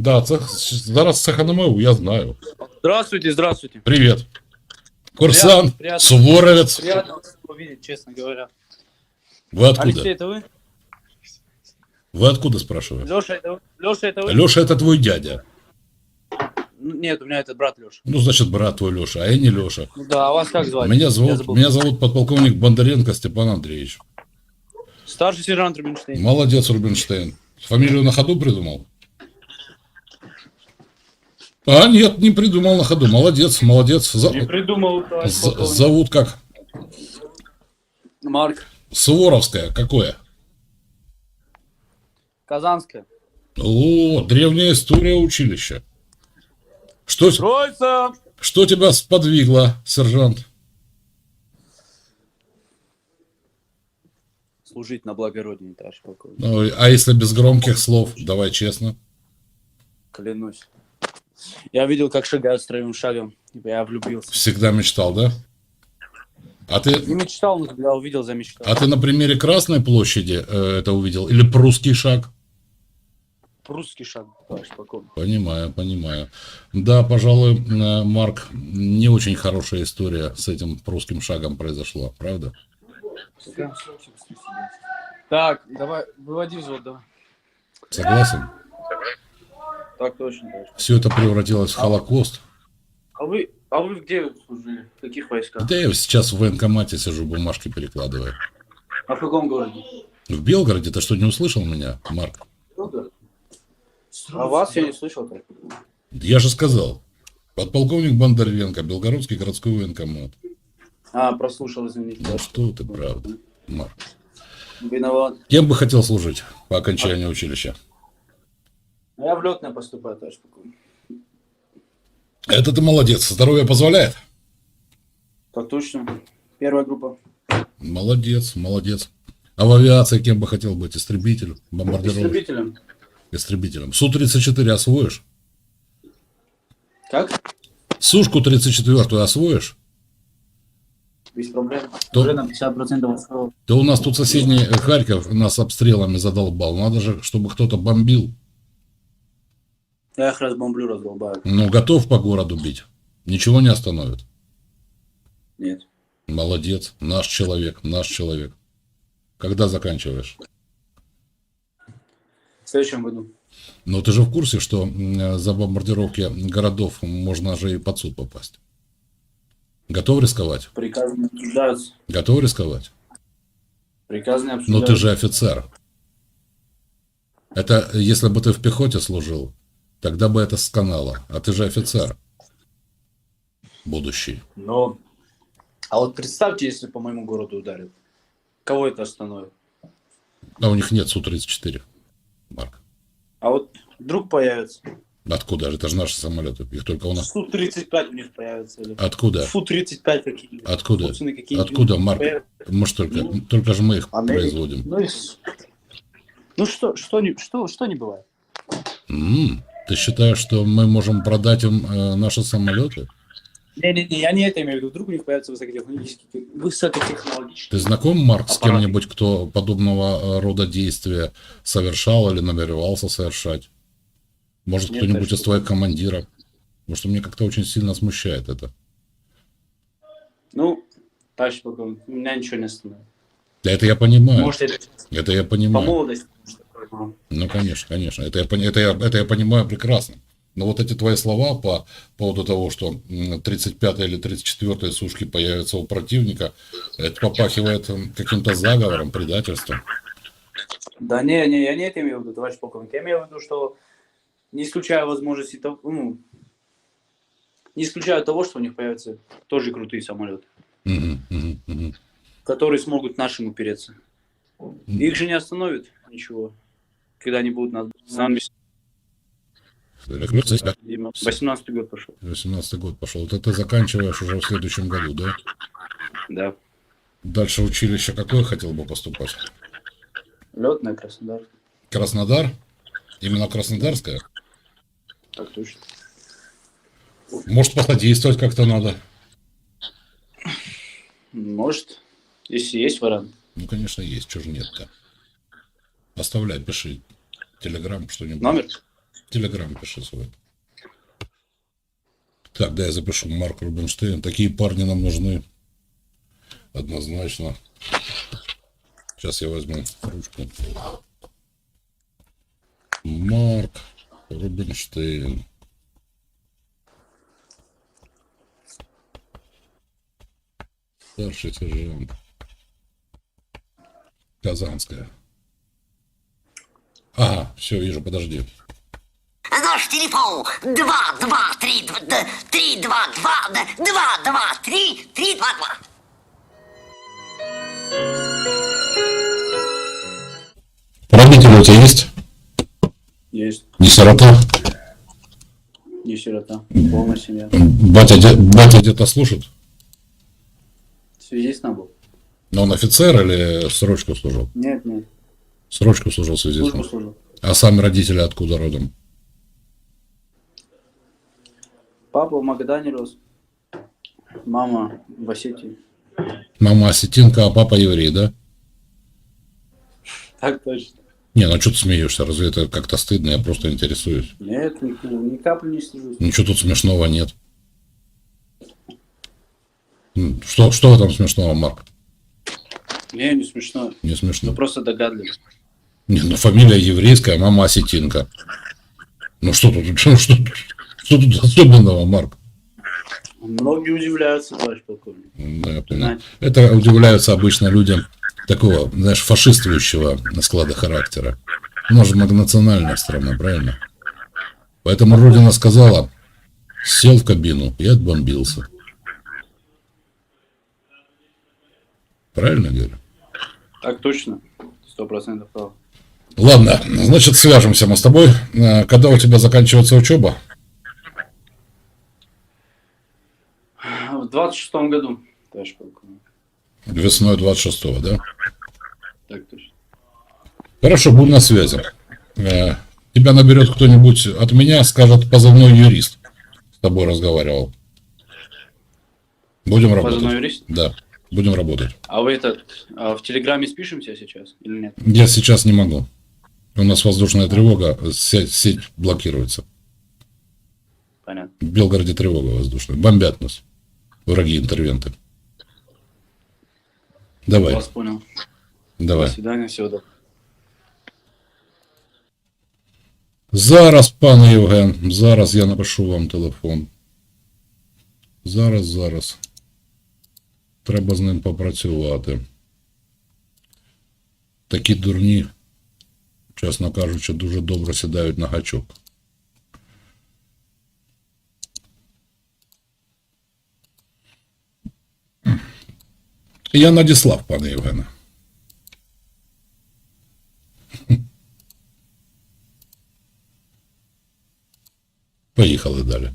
Да, це зараз це ХНМУ, я знаю. Здравствуйте, здравствуйте. Привет. Курсант, приятно. суворовец. Приятно вас увидеть, честно говоря. Вы откуда? Алексей, это вы? Вы откуда, спрашиваю? Леша, это? Леша, это вы? Леша, это твой дядя. Ну, Нет, у меня это брат Леша. Ну, значит, брат твой Леша, а я не Леша. Ну да, а вас как звать? Меня зовут, меня зовут подполковник Бондаренко Степан Андреевич. Старший сержант Рубинштейн. Молодец, Рубинштейн. Фамилию на ходу придумал? А, нет, не придумал на ходу. Молодец, молодец. За- Не придумал, з- полковник. зовут как? Марк. Суворовская. Какое? Казанская. О, древняя история училища. Что, Троица! что тебя сподвигло, сержант? Служить на благо Родине, товарищ полковник. Ну, а если без громких слов? Давай честно. Клянусь. Я видел, как шагают строевым шагом. и Я влюбился. Всегда мечтал, да? А ты, Не мечтал, но когда увидел, замечтал. а ты на примере Красной площади э, это увидел? Или прусский шаг? Прусский шаг, товарищ полковник. Понимаю, понимаю. Да, пожалуй, э, Марк, не очень хорошая история с этим прусским шагом произошла, правда? Так, давай, выводи взвод, давай. Согласен? Так точно, товарищ. Все это превратилось в Холокост. А вы, а вы где служили? В каких войсках? Да я сейчас в военкомате сижу, бумажки перекладываю. А в каком городе? В Белгороде ты что, не услышал меня, Марк? А вас я не слышал так. Я же сказал. Подполковник Бондаренко, Белгородский городской военкомат. А, прослушал, извините. Ну что ты, правда, Марк. Виноват. Кем бы хотел служить по окончании училища? А Я в летное поступаю, товарищ полковник. Это ты молодец, здоровье позволяет? Так точно. Первая группа. Молодец, молодец. А в авиации кем бы хотел быть? Истребитель, бомбардировщик? Истребителем. Истребителем. Су-34 освоишь? Как? Сушку 34 освоишь? Без проблем. То- Уже на 50% освоил. Да у нас тут соседний Харьков нас обстрелами задолбал. Надо же, чтобы кто-то бомбил. Я их разбомблю, раздолбаю. Ну, готов по городу бить. Ничего не остановит. Нет. Молодец. Наш человек, наш человек. Когда заканчиваешь? В следующем году. Ну, ты же в курсе, что за бомбардировки городов можно же и под суд попасть. Готов рисковать? Приказы обсуждаются. Готов рисковать? Приказы Но обсуждаются. ты же офицер. Это если бы ты в пехоте служил, тогда бы это сканало. А ты же офицер. Будущий. Но... А вот представьте, если по моему городу ударят. Кого это остановит? А у них нет Су-34. Марк. А вот вдруг появится. Откуда же? Это же наши самолеты. Их только у нас. Су-35 у них появится. Или... Откуда? Фу-35 какие-то. Откуда? Какие-нибудь Откуда, Марк? появятся. Мы ж только, только же мы их Америка. производим. Ну, и ну что, что, не, что, что не бывает? М, Ты считаешь, что мы можем продать им э, наши самолеты? Не-не-не, я не это имею в виду. Вдруг у них появятся высокотехнологические, высокотехнологичные. Ты знаком, Марк, с кем-нибудь, кто подобного э, рода действия совершал или намеревался совершать? Может, кто-нибудь из твоих командиров? Потому что мне как-то очень сильно смущает это. Ну, товарищ полковник, меня ничего не остановит. Да это я понимаю. Может, это Это я по понимаю. молодости. Ну, конечно, конечно. Это я, это, я, это я понимаю прекрасно. Но вот эти твои слова по поводу того, что м, 35 или 34 сушки появятся у противника, это попахивает каким-то заговором, предательством. Да не, не, я не это имею в виду, товарищ полковник. Я имею в виду, что не исключаю возможности того, ну, не исключаю того, что у них появятся тоже крутые самолеты, Мгм, мгм, мгм. которые смогут нашим упереться. Их же не остановит ничего, когда они будут на занавесе. 18 год пошел. 18 год пошел. Вот это ты заканчиваешь уже в следующем году, да? Да. Дальше училище какое хотел бы поступать? Летная Краснодар. Краснодар? Именно Краснодарская? Так точно. Может, посодействовать как-то надо? Может, если есть вариант. Ну, конечно, есть. Чего же нет-то? Оставляй, пиши. Телеграм, что-нибудь. Номер? Телеграм пиши свой. Так, да, я запишу. Марк Рубинштейн. Такие парни нам нужны. Однозначно. Сейчас я возьму ручку. Марк Рубинштейн. Старший сержант. Казанская. Ага, все, вижу, подожди. Наш телефон 2, 2, 3, 3, 2, 2, 2, 2, 3, 3, 2, 2. Родители у тебя есть? Есть. Не сирота? Не сирота. Полная семья. Батя, де- батя где-то служит? Связист нам был? Но он офицер или срочку служил? Нет, нет. Срочку служил Службу связистом. служил. А сами родители откуда родом? Папа в Магадане рос. Мама в Осетии. Мама осетинка, а папа еврей, да? Так точно. Не, ну что ты смеешься? Разве это как-то стыдно? Я просто интересуюсь. Нет, ни, ни капли не стыжусь. Ничего тут смешного нет. Что, что этом смешного, Марк? Не, не смешно. Не Ну смешно. просто догадливый. Не, ну фамилия еврейская, мама осетинка. Ну что тут, что, что, тут- что тут особенного, Марк? Многие удивляются, товарищ полковник. Да, я. Знаете, Это удивляются обычно людям такого, знаешь, фашистующего склада характера. У нас же многонациональная страна, правильно? Поэтому Родина сказала, сел в кабину и отбомбился. Правильно говорю? Так точно. Сто процентов прав. Ладно, значит, свяжемся мы с тобой. Э, Когда у тебя заканчивается учеба? В двадцать шестом году, товарищ полковник. Весной 26-го, да? Так точно. Хорошо, будем на связи. Э, Тебя наберет кто-нибудь от меня, скажет позывной юрист. С тобой разговаривал. Будем работать. Позывной юрист? Да, будем работать. А вы этот, а в Телеграме спишемся сейчас или нет? Я сейчас не могу У нас воздушная тревога, сеть, сеть блокируется. Понятно. В Белгороде тревога воздушная. Бомбят нас. Враги интервенты. Давай, Вас понял. давай. До свидания, всего доброго. Зараз, пане Євген, зараз я напишу вам телефон. Зараз, зараз. Треба з ним попрацювати. Такі дурні, Чесно кажучи, дуже добре сідають на гачок. Я надіслав, пане Євгене. Поїхали далі.